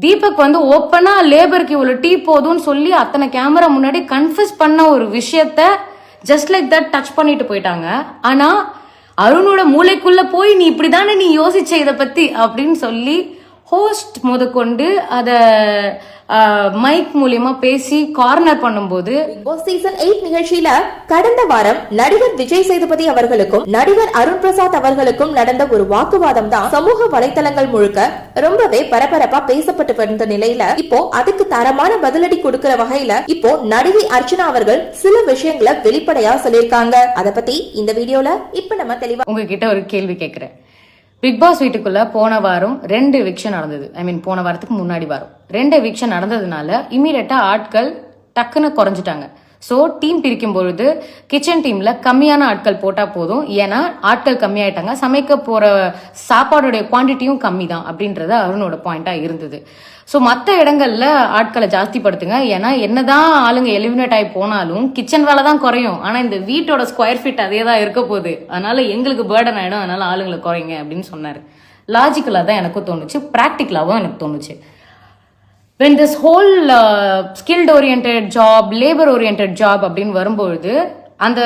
தீபக் வந்து ஓப்பனா லேபருக்கு இவ்வளவு டீ போதும்னு சொல்லி அத்தனை கேமரா முன்னாடி கன்ஃபியூஸ் பண்ண ஒரு விஷயத்த ஜஸ்ட் லைக் தட் டச் பண்ணிட்டு போயிட்டாங்க. ஆனா அருணோட மூளைக்குள்ள போய் நீ இப்படிதானே நீ யோசிச்ச இத பத்தி அப்படின்னு சொல்லி ஹோஸ்ட் முதற்கொண்டு அத மைக் மூலியமா பேசி கார்னர் பண்ணும்போது சீசன் எயிட் நிகழ்ச்சியில கடந்த வாரம் நடிகர் விஜய் சேதுபதி அவர்களுக்கும் நடிகர் அருண் பிரசாத் அவர்களுக்கும் நடந்த ஒரு வாக்குவாதம் தான் சமூக வலைத்தளங்கள் முழுக்க ரொம்பவே பரபரப்பா பேசப்பட்டு வந்த நிலையில இப்போ அதுக்கு தரமான பதிலடி கொடுக்கிற வகையில இப்போ நடிகை அர்ச்சனா அவர்கள் சில விஷயங்களை வெளிப்படையா சொல்லியிருக்காங்க. அத பத்தி இந்த வீடியோல இப்ப நம்ம தெளிவா உங்ககிட்ட ஒரு கேள்வி கேட்குறேன் பிக் பாஸ் வீட்டுக்குள்ள போன வாரம் ரெண்டு எவிக்ஷன் நடந்தது. ஐ மீன் போன வாரத்துக்கு முன்னாடி வாரம். ரெண்டு எவிக்ஷன் நடந்ததுனால இமீடியட்டா ஆட்கள் டக்குன்னு குறைஞ்சிட்டாங்க. ஸோ டீம் பிரிக்கும் பொழுது கிச்சன் டீம்ல கம்மியான ஆட்கள் போட்டா போதும். ஏன்னா ஆட்கள் கம்மியாயிட்டாங்க. சமைக்க போற சாப்பாடுடைய குவான்டிட்டியும் கம்மி தான் அப்படின்றது அருணோட பாயிண்டா இருந்தது. ஸோ மற்ற இடங்கள்ல ஆட்களை ஜாஸ்தி படுத்துங்க. ஏன்னா என்னதான் ஆளுங்க எலிமினேட் ஆகி போனாலும் கிச்சன் வேலை தான் குறையும். ஆனா இந்த வீட்டோட ஸ்கொயர் ஃபீட் அதே தான் இருக்க போகுது. அதனால எங்களுக்கு பேர்டன் ஆயிடும். அதனால ஆளுங்களை குறைங்க அப்படின்னு சொன்னாரு. லாஜிக்கலா தான் எனக்கும் தோணுச்சு. ப்ராக்டிக்கலாகவும் எனக்கு தோணுச்சு. When this whole skilled orient job labour orient job அப்படின்னு வரும்பொழுது அந்த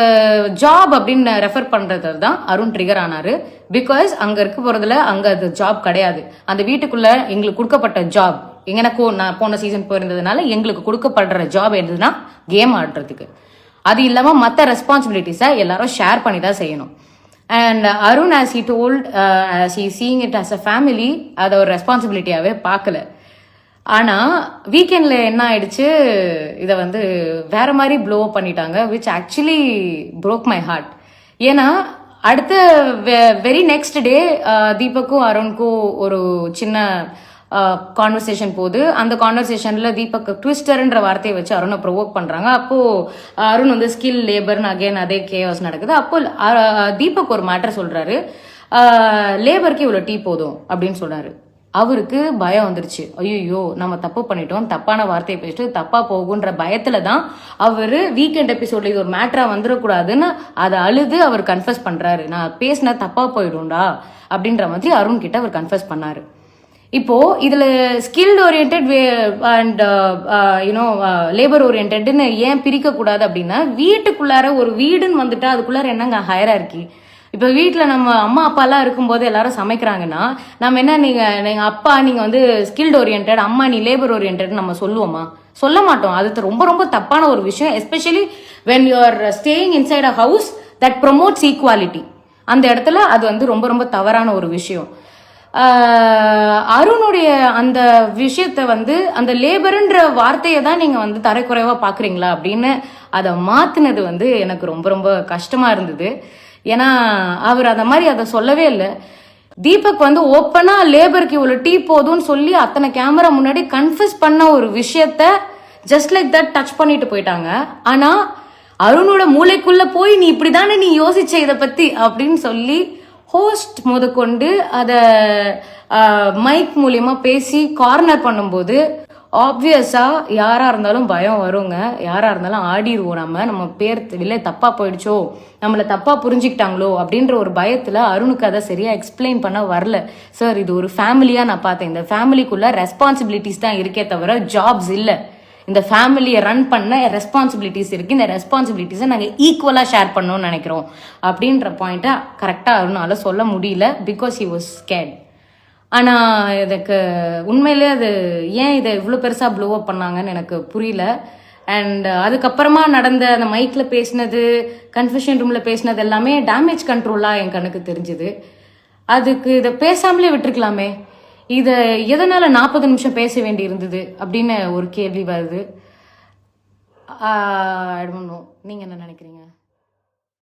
ஜாப் அப்படின்னு ரெஃபர் பண்றது தான் அருண் ட்ரிகர் ஆனாரு. பிகாஸ் அங்க இருக்க போறதுல அங்க அது ஜாப் கிடையாது. அந்த வீட்டுக்குள்ள எங்களுக்கு கொடுக்கப்பட்ட ஜாப் எனக்கு நான் போன சீசன் போயிருந்ததுனால எங்களுக்கு கொடுக்கப்படுற ஜாப் எதுனா கேம் ஆடுறதுக்கு. அது இல்லாம மற்ற ரெஸ்பான்சிபிலிட்டிஸை எல்லாரும் ஷேர் பண்ணி தான் செய்யணும். And Arun as he told as he seeing it as a family அதை ஒரு ரெஸ்பான்சிபிலிட்டியாவே பார்க்கல. ஆனால் வீக்கெண்டில் என்ன ஆயிடுச்சு? இதை வந்து வேற மாதிரி ப்ளோ பண்ணிட்டாங்க which actually broke my heart ஏன்னா அடுத்த வெரி நெக்ஸ்ட் டே தீபக்கும் அருணுக்கும் ஒரு சின்ன கான்வர்சேஷன் போகுது. அந்த கான்வர்சேஷனில் தீபக் ட்விஸ்டர்ன்ற வார்த்தையை வச்சு அருணை ப்ரொவோக் பண்ணுறாங்க அப்போது அருண் வந்து ஸ்கில் லேபர்னு அகைன் அதே கேஸ் நடக்குது. அப்போ தீபக் ஒரு மேட்டர் சொல்கிறாரு லேபருக்கு இவ்வளோ டீ போதும் அப்படின்னு சொல்றாரு. அவருக்கு பயம் வந்துருச்சு. ஐயோ நம்ம தப்பு பண்ணிட்டோம் தப்பான வார்த்தையை பேசிட்டு தப்பா போகுன்ற பயத்துல தான் அவர் வீக்கெண்ட் எபிசோட்ல இது ஒரு மேட்டராக வந்துடக்கூடாதுன்னு அதை அழுது அவர் கன்ஃபஸ் பண்றாரு. நான் பேசின தப்பா போயிடும்டா அப்படின்ற மாதிரி அருண் கிட்ட அவர் கன்ஃபஸ் பண்ணாரு. இப்போ இதுல skilled orient and you know labour ஓரியன்ட்னு ஏன் பிரிக்க கூடாது அப்படின்னா வீட்டுக்குள்ளார ஒரு வீடுன்னு வந்துட்டா அதுக்குள்ளார என்னங்க ஹையரா இருக்கு? இப்போ வீட்டில் நம்ம அம்மா அப்பாலாம் இருக்கும்போது எல்லாரும் சமைக்கிறாங்கன்னா நம்ம என்ன நீங்கள் எங்கள் அப்பா நீங்கள் வந்து ஸ்கில்ட் ஓரியன்ட் அம்மா நீ லேபர் ஓரியன்ட் நம்ம சொல்லுவோமா? சொல்ல மாட்டோம். அது ரொம்ப ரொம்ப தப்பான ஒரு விஷயம். Especially when you are staying inside a house that promotes equality அந்த இடத்துல அது வந்து ரொம்ப ரொம்ப தவறான ஒரு விஷயம். அருணுடைய அந்த விஷயத்த வந்து அந்த லேபருன்ற வார்த்தையை தான் நீங்கள் வந்து தரக்குறைவாக பார்க்குறீங்களா அப்படின்னு அதை மாற்றினது வந்து எனக்கு ரொம்ப ரொம்ப கஷ்டமாக இருந்தது. ஏன்னா அவர் அந்த மாதிரி அதை சொல்லவே இல்லை. தீபக் வந்து ஓப்பனா லேபருக்கு இவ்வளவு டீ போதும்னு சொல்லி அத்தனை கேமரா முன்னாடி கன்ஃபியூஸ் பண்ண ஒரு விஷயத்த ஜஸ்ட் லைக் தட் டச் பண்ணிட்டு போயிட்டாங்க. ஆனா அருணோட மூளைக்குள்ள போய் நீ இப்படிதானே நீ யோசிச்ச இத பத்தி அப்படின்னு சொல்லி ஹோஸ்ட் முதற்கொண்டு அதை மைக் மூலியமா பேசி கார்னர் பண்ணும்போது ஆப்வியஸாக யாராக இருந்தாலும் பயம் வருங்க. யாராக இருந்தாலும் ஆடிடுவோம் நம்ம. நம்ம பேர் இல்லை தப்பாக போயிடுச்சோ நம்மளை தப்பாக புரிஞ்சுக்கிட்டாங்களோ அப்படின்ற ஒரு பயத்தில் அருணுக்கு அதை சரியாக எக்ஸ்பிளைன் பண்ண வரல. சார் இது ஒரு ஃபேமிலியாக நான் பார்த்தேன். இந்த ஃபேமிலிக்குள்ளே ரெஸ்பான்சிபிலிட்டிஸ் தான் இருக்கே தவிர ஜாப்ஸ் இல்லை. இந்த ஃபேமிலியை ரன் பண்ண ரெஸ்பான்சிபிலிட்டிஸ் இருக்குது இந்த ரெஸ்பான்சிபிலிட்டிஸை நாங்கள் ஈக்குவலாக ஷேர் பண்ணணும்னு நினைக்கிறோம். அப்படின்ற பாயிண்ட்டை கரெக்டாக அருணால் சொல்ல முடியல பிகாஸ் ஹி வாஸ் ஸ்கேட் ஆனால் எனக்கு உண்மையிலே அது ஏன் இதை இவ்வளோ பெருசாக ப்ளோ அப் பண்ணாங்கன்னு எனக்கு புரியல. அண்ட் அதுக்கப்புறமா நடந்த அந்த மைக்கில் பேசினது கன்ஃபெஷன் ரூமில் பேசினது எல்லாமே டேமேஜ் கண்ட்ரோலாக என் கண்ணுக்கு தெரிஞ்சுது. அதுக்கு இதை பேசாமலே விட்டுருக்கலாமே. இதை எதனால் நாற்பது நிமிஷம் பேச வேண்டி இருந்தது அப்படின்னு ஒரு கேள்வி வருது. நீங்கள் என்ன நினைக்கிறீங்க?